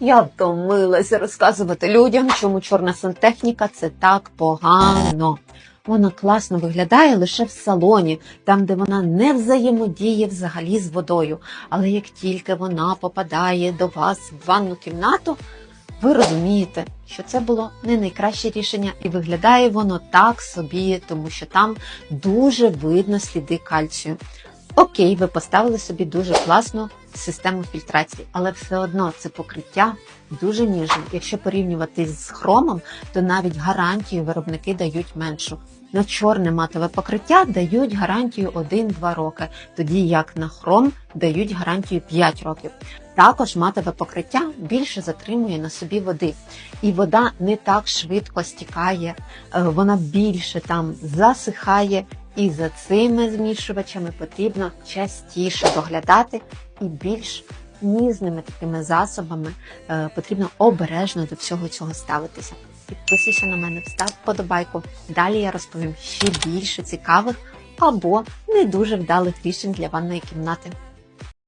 Я втомилася розказувати людям, чому чорна сантехніка це так погано. Вона класно виглядає лише в салоні, там, де вона не взаємодіє взагалі з водою. Але як тільки вона попадає до вас в ванну кімнату, ви розумієте, що це було не найкраще рішення, і виглядає воно так собі, тому що там дуже видно сліди кальцію. Окей, ви поставили собі дуже класну систему фільтрації, але все одно це покриття дуже ніжне. Якщо порівнювати з хромом, то навіть гарантію виробники дають меншу. На чорне матове покриття дають гарантію 1-2 роки, тоді як на хром дають гарантію 5 років. Також матове покриття більше затримує на собі води, і вода не так швидко стікає, е, вона більше там засихає, і за цими змішувачами потрібно частіше доглядати і більш нізними такими засобами е, потрібно обережно до всього цього ставитися. Підписуйся на мене, встав вподобайку. Далі я розповім ще більше цікавих або не дуже вдалих рішень для ванної кімнати.